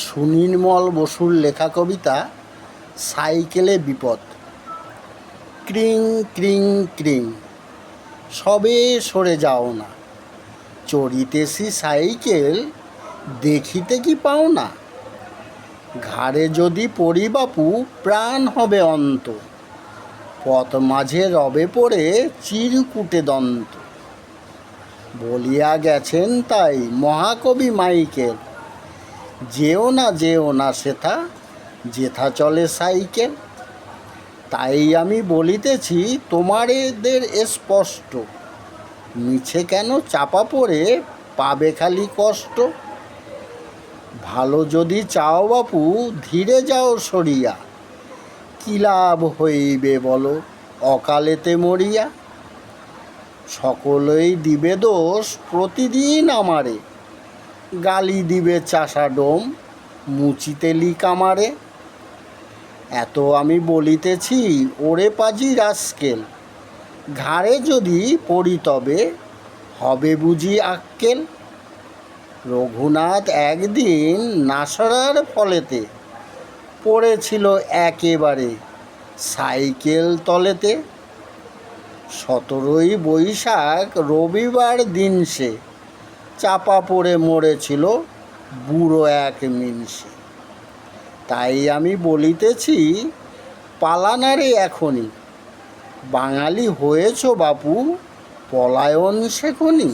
সুনির্মল বসুর লেখা কবিতা, সাইকেলে বিপদ। ক্রিং ক্রিং ক্রিং। সবে সরে যাও না। চড়িতেছি সাইকেল, দেখিতে কি পাও না? ঘাড়ে যদি পড়ি বাপু, প্রাণ হবে অন্ত। পথ মাঝে রবে পড়ে চিরকুটে দন্ত। বলিয়া গেছেন তাই মহাকবি মাইকেল যেও না যেও না সেথা, যেথা চলে সাইকেল তাই আমি বলিতেছি, তোমারেদের স্পষ্ট। মিছে কেন চাপা পড়ে, পাবে খালি কষ্ট। ভালো যদি চাও বাপু, ধীরে যাও সরিয়া। কি লাভ হইবে বলো, অকালেতে মরিয়া। সকলেই দিবে দোষ প্রতিদিন আমারে। গালি দিবে চাষা ডোম, মুচিতে লিক আমারে। এত আমি বলিতেছি, ওরে পাজি রাস্কেল, ঘাড়ে যদি পড়ি তবে হবে বুঝি আক্কেল। রঘুনাথ একদিন নাসরার ফলেতে পড়েছিল একেবারে সাইকেল তলেতে। সতেরোই বৈশাখ রবিবার দিন সে চাপা পড়ে মরেছিল বুড়ো এক মিনিষে তাই আমি বলিতেছি, পালানারে এখনই। বাঙালি হয়েছ বাপু, পলায়ন শেখনি।